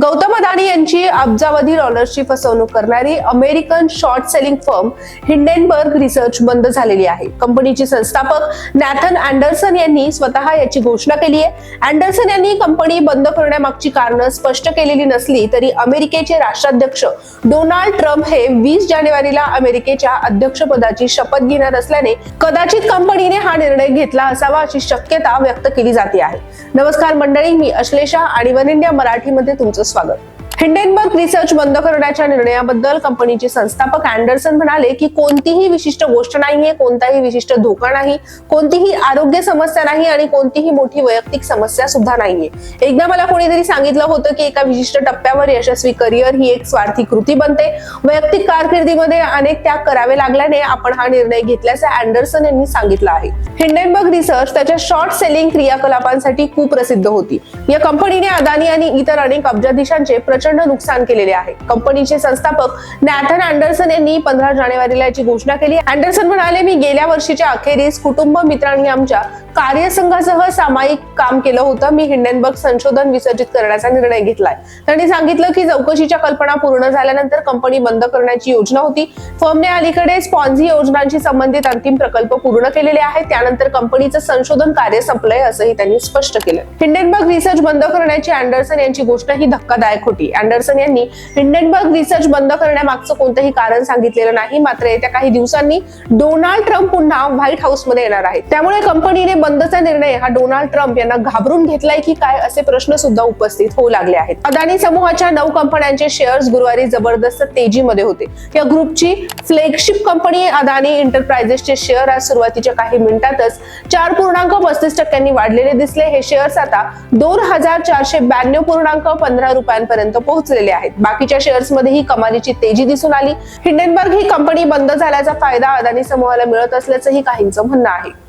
गौतम अदानी यांची अब्जावधी डॉलर्सची फसवणूक करणारी American short selling firm Hindenburg research बंद झालेली आहे. कंपनीचे संस्थापक नॅथन अँडरसन यांनी स्वतः याची घोषणा केली आहे. अँडरसन यांनी कंपनी बंद करण्यामागची कारणं स्पष्ट केलेली नसली तरी अमेरिकेचे राष्ट्राध्यक्ष डोनाल्ड ट्रम्प हे वीस जानेवारीला अमेरिकेच्या अध्यक्षपदाची शपथ घेणार असल्याने कदाचित कंपनीने हा निर्णय घेतला असावा अशी शक्यता व्यक्त केली जाते आहे. नमस्कार मंडळी मी अश्लेषा आणि वन इंडिया मराठीमध्ये तुमचं स्वागत हिंडेनबर्ग रिसर्च बंद करण्याच्या निर्णयाबद्दल कंपनीचे संस्थापक अँडरसन म्हणाले की कोणतीही विशिष्ट गोष्ट नाहीये कोणताही विशिष्ट धोका नाही कोणतीही आरोग्य समस्या नाही आणि कोणतीही मोठी वैयक्तिक समस्या सुद्धा नाहीये. एकदा मला कोणीतरी सांगितलं होतं की एका विशिष्ट टप्प्यावर यशस्वी करिअर ही एक स्वार्थी कृती बनते. वैयक्तिक कारकिर्दीमध्ये अनेक त्याग करावे लागल्याने आपण हा निर्णय घेतल्याचं अँडरसन यांनी सांगितलं आहे. हिंडेनबर्ग रिसर्च त्याच्या शॉर्ट सेलिंग क्रियाकलापांसाठी खूप प्रसिद्ध होती. या कंपनीने अदानी आणि इतर अनेक अब्जाधीशांचे प्रचंड नुकसान केलेले आहे. कंपनीचे संस्थापक नॅथन अँडरसन यांनी पंधरा जानेवारीला याची घोषणा केली. अँडरसन म्हणाले मी गेल्या वर्षीच्या अखेरीस कुटुंब मित्रांनी आमच्या कार्यसंघासह सामायिक काम केलं होतं. मी हिंडेनबर्ग संशोधन विसर्जित करण्याचा निर्णय घेतलाय. त्यांनी सांगितलं की चौकशीच्या कल्पना पूर्ण झाल्यानंतर कंपनी बंद करण्याची योजना होती. फर्मने अलीकडे स्पॉन्झी योजनांशी संबंधित अंतिम प्रकल्प पूर्ण केलेले आहेत. त्यानंतर कंपनीचं संशोधन कार्य संपलंय असंही त्यांनी स्पष्ट केलं. हिंडेनबर्ग रिसर्च बंद करण्याची अँडरसन यांची घोषणा ही धक्कादायक होती. अँडरसन यांनी हिंडेनबर्ग रिसर्च बंद करण्यामागचं कोणतंही कारण सांगितलेलं नाही. मात्र येत्या काही दिवसांनी डोनाल्ड ट्रम्प पुन्हा व्हाईट हाऊसमध्ये येणार आहेत. त्यामुळे कंपनीने बंदचा निर्णय हा डोनाल्ड ट्रम्प यांना घाबरून घेतलाय की काय असे प्रश्न सुद्धा उपस्थित होऊ लागले आहेत. अदानी समूहाच्या नऊ कंपन्यांचे शेअर्स गुरुवारी जबरदस्त तेजीमध्ये होते. या ग्रुपची फ्लॅगशिप कंपनी अदानी एंटरप्राइजेसचे शेअर आज सुरुवातीच्या काही मिनिटातच चार पूर्णांक पस्तीस टक्क्यांनी वाढलेले दिसले. हे शेअर्स आता दोन हजार चारशे ब्याण्णव पूर्णांक पंधरा रुपयांपर्यंत पोहोचलेले आहेत. बाकीच्या शेअर्समध्ये ही कमालीची तेजी दिसून आली. हिंडेनबर्ग ही कंपनी बंद झाल्याचा फायदा अदानी समूहाला मिळत असल्याचंही काहींचं म्हणणं आहे.